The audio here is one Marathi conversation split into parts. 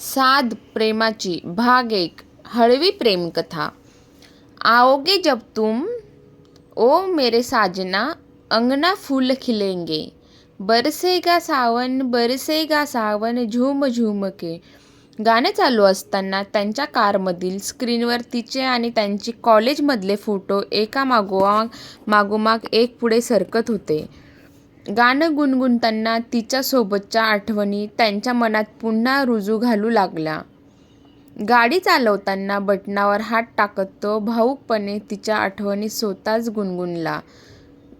साध प्रेमाची भाग एक हळवी प्रेमकथा. आओगे जब तुम ओ मेरे साजना अंगना फूल खिलेंगे. बरसेगा सावन बरसेगा सावन झूम झूम के गाणं चालू असताना त्यांच्या कारमधील स्क्रीनवर तिचे आणि त्यांची कॉलेजमधले फोटो एका मागोमाग मागोमाग एक पुढे सरकत होते. गाणं गुणगुणताना तिच्यासोबतच्या आठवणी त्यांच्या मनात पुन्हा रुजू घालू लागल्या. गाडी चालवताना बटनावर हात टाकत तो भाऊकपणे तिच्या आठवणी स्वतःच गुणगुणला.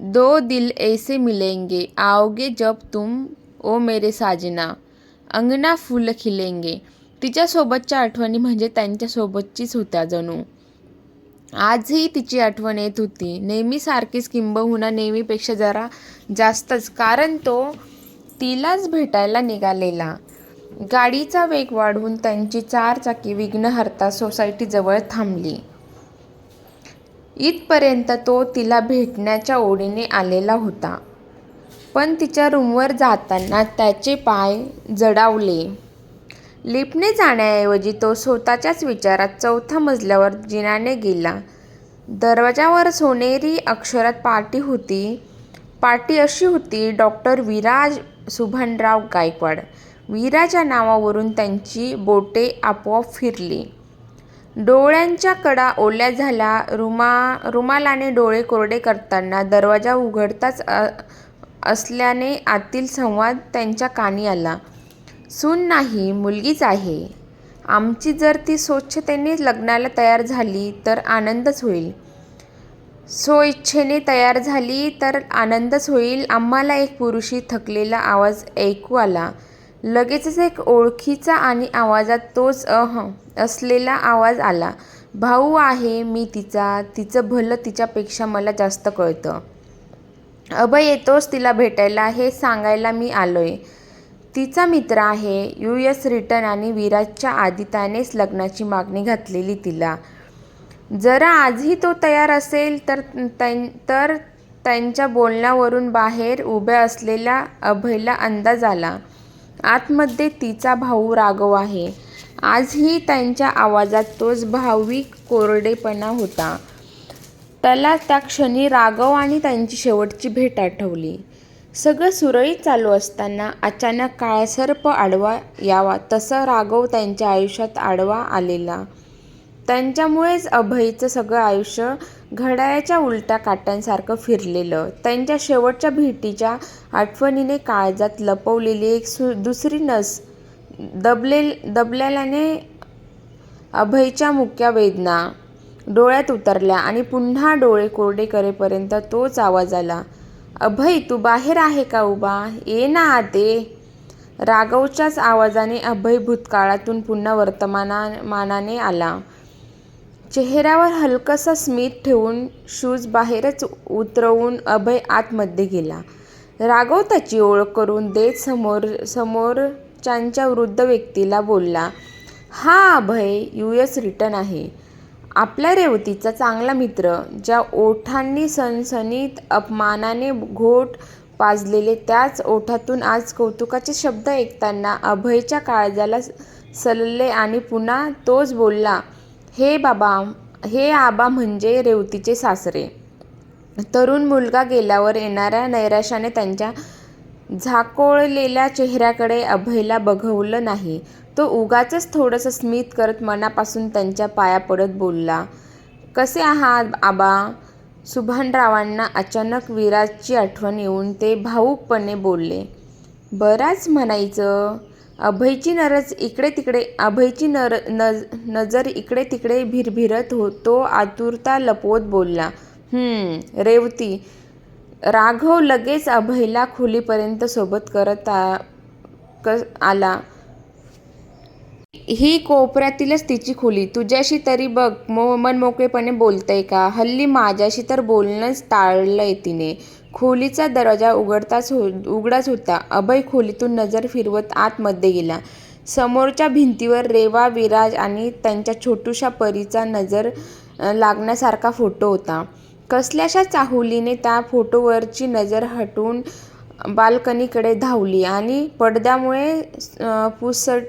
दो दिल ऐसे मिलेंगे आओगे जब तुम ओ मेरे साजना. अंगना फुल खिलेंगे. तिच्यासोबतच्या आठवणी म्हणजे त्यांच्यासोबतचीच होत्या जणू. आजही तिची आठवण येत होती. नेहमीसारखीच किंबहुना नेहमीपेक्षा जरा जास्तच कारण तो तिलाच भेटायला निघालेला. गाडीचा वेग वाढवून त्यांची चारचाकी विघ्नहर्ता सोसायटीजवळ थांबली. इथपर्यंत तो तिला भेटण्याच्या ओढीने आलेला होता. पण तिच्या रूमवर जाताना त्याचे पाय जडावले. लिफ्टने जाण्याऐवजी तो स्वतःच्याच विचारात चौथ्या मजल्यावर जिनाने गेला. दरवाजावर सोनेरी अक्षरात पाटी होती. पाटी अशी होती डॉक्टर विराज सुभानराव गायकवाड. विराच्या नावावरून त्यांची बोटे आपोआप फिरली. डोळ्यांच्या कडा ओल्या झाल्या. रुमा रुमालाने डोळे कोरडे करताना दरवाजा उघडताच असल्याने आतील संवाद त्यांच्या कानी आला. सून नाही मुलगीच आहे. आमची जर ती स्वच्छतेने लग्नाला तयार झाली तर आनंदच होईल. स्वइच्छेने तयार झाली तर आनंदच होईल. आम्हाला एक पुरुषी थकलेला आवाज ऐकू आला. लगेचच एक ओळखीचा आणि आवाजात तोच अह असलेला आवाज आला. भाऊ आहे मी तिचा. तिचं भलं तिच्यापेक्षा मला जास्त कळतं. अभय येतोच तिला भेटायला. हे सांगायला मी आलोय. तिचा मित्र आहे. यू एस रिटर्न आणि विराजच्या आधी त्यानेच लग्नाची मागणी घातलेली तिला. जरा आजही तो तयार असेल तर तर त्यांच्या बोलण्यावरून बाहेर उभ्या असलेल्या अभयला अंदाज आला. आतमध्ये तिचा भाऊ राघव आहे. आजही त्यांच्या आवाजात तोच भाविक कोरडेपणा होता. त्याला त्या क्षणी राघव आणि त्यांची शेवटची भेट आठवली. सगळं सुरळीत चालू असताना अचानक काळसर्प आडवा यावा तसं राघव त्यांच्या आयुष्यात आडवा आलेला. त्यांच्यामुळेच अभयचं सगळं आयुष्य घड्याळ्याच्या उलट्या काट्यांसारखं फिरलेलं. त्यांच्या शेवटच्या भेटीच्या आठवणीने काळजात लपवलेली एक सु दुसरी नस दबले दबलेल्याने अभयच्या मुक्या वेदना डोळ्यात उतरल्या आणि पुन्हा डोळे कोरडे करेपर्यंत तोच आवाज आला. अभय तू बाहेर आहे का उभा? ये ना आते. राघवच्याच आवाजाने अभय भूतकाळातून पुन्हा वर्तमाना मानाने आला. चेहऱ्यावर हलकसा स्मित ठेवून शूज बाहेरच उतरवून अभय आतमध्ये गेला. राघव त्याची ओळख करून देत समोर समोरच्यांच्या वृद्ध व्यक्तीला बोलला हा अभय यू एस रिटर्न आहे. आपल्या रेवतीचा चांगला मित्र ज्या ओठांनी सणसणीत अपमानाने घोट पाजलेले त्याच ओठातून आज कौतुकाचे शब्द ऐकताना अभयच्या काळजाला सलले आणि पुन्हा तोच बोलला हे बाबा हे आबा म्हणजे रेवतीचे सासरे तरुण मुलगा गेल्यावर येणाऱ्या नैराश्याने त्यांच्या झाकोळलेल्या चेहऱ्याकडे अभयला बघवलं नाही. तो उगाचच थोडंसं स्मित करत मनापासून त्यांच्या पाया पडत बोलला कसे आहात आबा सुभानरावांना अचानक विराजची आठवण येऊन ते भाऊकपणे बोलले बराच म्हणायचं. अभयची नरज इकडे तिकडे अभयची नर नज नजर इकडे तिकडे भिरभिरत होतो आतुरता लपवत बोलला रेवती राघव लगेच अभयला खोलीपर्यंत सोबत करत आ क आला. ही कोपऱ्यातीलच तिची खोली. तुझ्याशी तरी बघ मो मनमोकळेपणे बोलतंय का? हल्ली माझ्याशी तर बोलणंच टाळलंय तिने. खोलीचा दरवाजा उघडताच हो उघडाच होता. अभय खोलीतून नजर फिरवत आतमध्ये गेला. समोरच्या भिंतीवर रेवा विराज आणि त्यांच्या छोटूशा परीचा नजर लागण्यासारखा फोटो होता. कसल्याशा चाहुलीने त्या फोटोवरची नजर हटवून बाल्कनीकडे धावली आणि पडद्यामुळे पुसट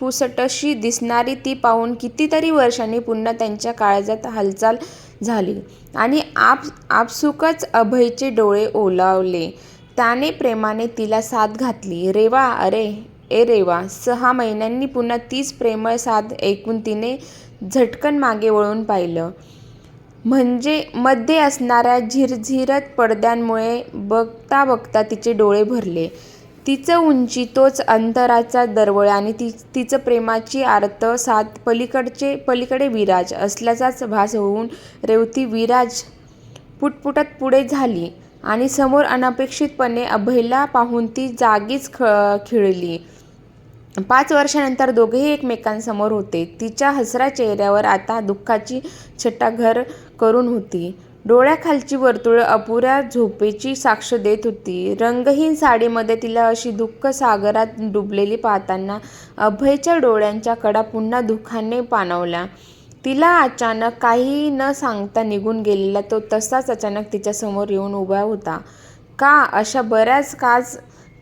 पुसटशी दिसणारी ती पाहून कितीतरी वर्षांनी पुन्हा त्यांच्या काळजात हालचाल झाली आणि आप आपसुकच अभयचे डोळे ओलावले. त्याने प्रेमाने तिला साथ घातली. रेवा अरे ए रेवा. सहा महिन्यांनी पुन्हा तीच प्रेमळ साथ ऐकून तिने झटकन मागे वळून पाहिलं. म्हणजे मध्ये असणाऱ्या झिरझिरत पडद्यांमुळे बघता बघता तिचे डोळे भरले. तिचं उंची, तोच अंतराचा दरवळ आणि तिचं प्रेमाची आर्त साद पलीकडे विराज असल्याचाच भास होऊन रेवती विराज पुटपुटत पुढे झाली आणि समोर अनपेक्षितपणे अभयला पाहून ती जागीच खिळली. पाच वर्षानंतर दोघेही एकमेकांसमोर होते. तिच्या हसऱ्या चेहऱ्यावर आता दुःखाची छटा घर करून होती. डोळ्याखालची वर्तुळं अपुऱ्या झोपेची साक्ष देत होती. रंगहीन साडीमध्ये तिला अशी दुःख सागरात डुबलेली पाहताना अभयच्या डोळ्यांच्या कडा पुन्हा दुःखाने पाणावल्या. तिला अचानक काही न सांगता निघून गेलेला तो तसाच अचानक तिच्यासमोर येऊन उभा होता. का? अशा बऱ्याच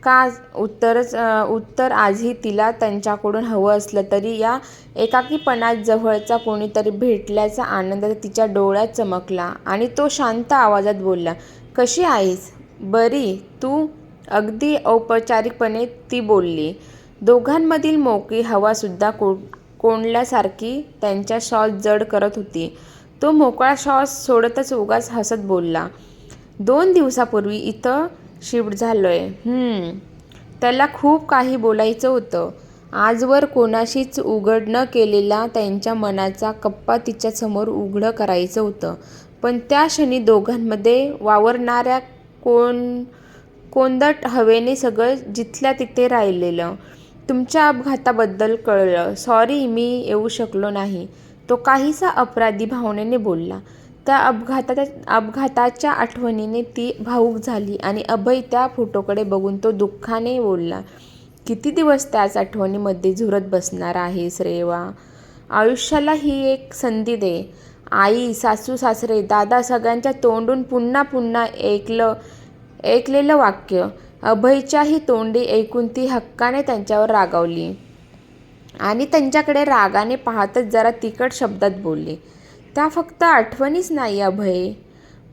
का? उत्तरच उत्तर आजही तिला त्यांच्याकडून हवं असलं तरी या एकाकीपणात जवळचा कोणीतरी भेटल्याचा आनंद तिच्या डोळ्यात चमकला आणि तो शांत आवाजात बोलला, कशी आहेस? बरी. तू? अगदी औपचारिकपणे ती बोलली. दोघांमधील मोकळी हवासुद्धा को कोंडल्यासारखी त्यांच्या श्वास जड करत होती. तो मोकळा श्वास सोडतच उगाच हसत बोलला, दोन दिवसापूर्वी इथं शिफ्ट झालो आहे त्याला खूप काही बोलायचं होतं. आजवर कोणाशीच उघड न केलेला त्यांच्या मनाचा कप्पा तिच्यासमोर उघडं करायचं होतं. पण त्या क्षणी दोघांमध्ये वावरणाऱ्या कोण कोंदट हवेने सगळं जिथल्या तिथे राहिलेलं. तुमच्या अपघाताबद्दल कळलं. सॉरी मी येऊ शकलो नाही. तो काहीसा अपराधी भावनेने बोलला. त्या अपघाताच्या अपघाताच्या आठवणीने ती भावूक झाली आणि अभय त्या फोटोकडे बघून तो दुःखाने बोलला, किती दिवस त्याच आठवणीमध्ये झुरत बसणार आहेस रेवा? आयुष्याला ही एक संधी दे. आई, सासू सासरे, दादा सगळ्यांच्या तोंडून पुन्हा पुन्हा ऐकलं ऐकलेलं वाक्य अभयच्याही तोंडी ऐकून ती हक्काने त्यांच्यावर रागावली आणि त्यांच्याकडे रागाने पाहतच जरा तिखट शब्दात बोलली, त्या फक्त आठवणीच नाही अभय.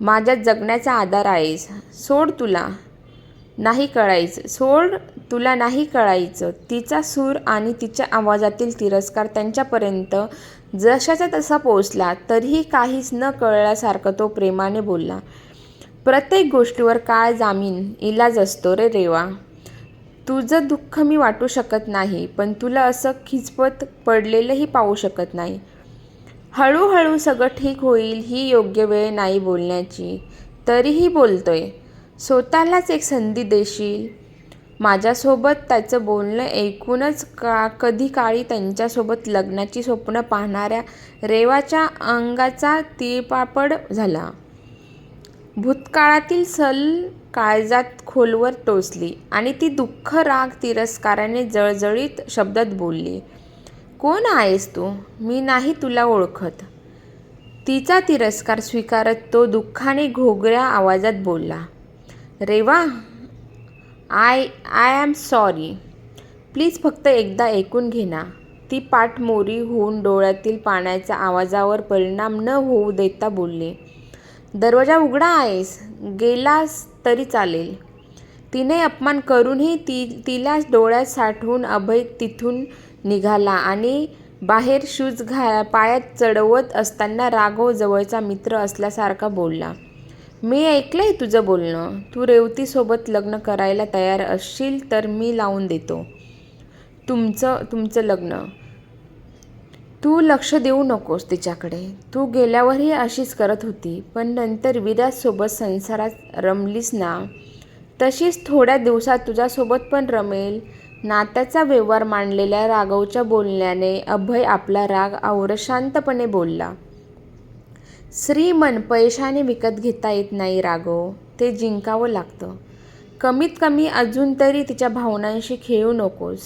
माझ्या जगण्याचा आधार आहेस. सोड तुला नाही कळायचं. सोड तुला नाही कळायचं. तिचा सूर आणि तिच्या आवाजातील तिरस्कार त्यांच्यापर्यंत जशाचा तसा पोचला. तरीही काहीच न कळल्यासारखं तो प्रेमाने बोलला, प्रत्येक गोष्टीवर काळ जामीन इलाज असतो रे रेवा. तुझं दुःख मी वाटू शकत नाही पण तुला असं खिचपत पडलेलंही पाहू शकत नाही. हळूहळू सगळं ठीक होईल. ही योग्य वेळ नाही बोलण्याची. तरीही बोलतोय. स्वतःलाच एक संधी देशील? माझ्यासोबत त्याचं बोलणं ऐकूनच का कधी काळी त्यांच्यासोबत लग्नाची स्वप्न पाहणाऱ्या रेवाच्या अंगाचा तीळपापड झाला. भूतकाळातील सल काळजात खोलवर टोचली आणि ती दुःख राग तिरस्काराने जळजळीत शब्दात बोलली, कोण आहेस तू? मी नाही तुला ओळखत. तिचा तिरस्कार स्वीकारत तो दुःखाने घोगऱ्या आवाजात बोलला, Reva, I I am sorry. Please फक्त एकदा ऐकून घे ना. ती पाठमोरी होऊन डोळ्यातील पाण्याच्या आवाजावर परिणाम न होऊ देता बोलली, दरवाजा उघडा आहेस. गेलास तरी चालेल. तिने अपमान करूनही ती तिला डोळ्यात साठवून अभय तिथून निघाला आणि बाहेर शूज घा पायात चढवत असताना राघव जवळचा मित्र असल्यासारखा बोलला, मी ऐकलंय तुझं बोलणं. तू रेवतीसोबत लग्न करायला तयार असशील तर मी लावून देतो तुमचं लग्न. तू लक्ष देऊ नकोस तिच्याकडे. तू गेल्यावरही अशीच करत होती. पण नंतर विराजसोबत संसारात रमलीस ना, तशीच थोड्या दिवसात तुझ्यासोबत पण रमेल. नात्याचा व्यवहार मांडलेल्या राघवच्या बोलण्याने अभय आपला राग आवर शांतपणे बोलला, श्रीमन पैशाने विकत घेता येत नाही राघव. ते जिंकावं लागतं. कमीत कमी अजून तरी तिच्या भावनांशी खेळू नकोस.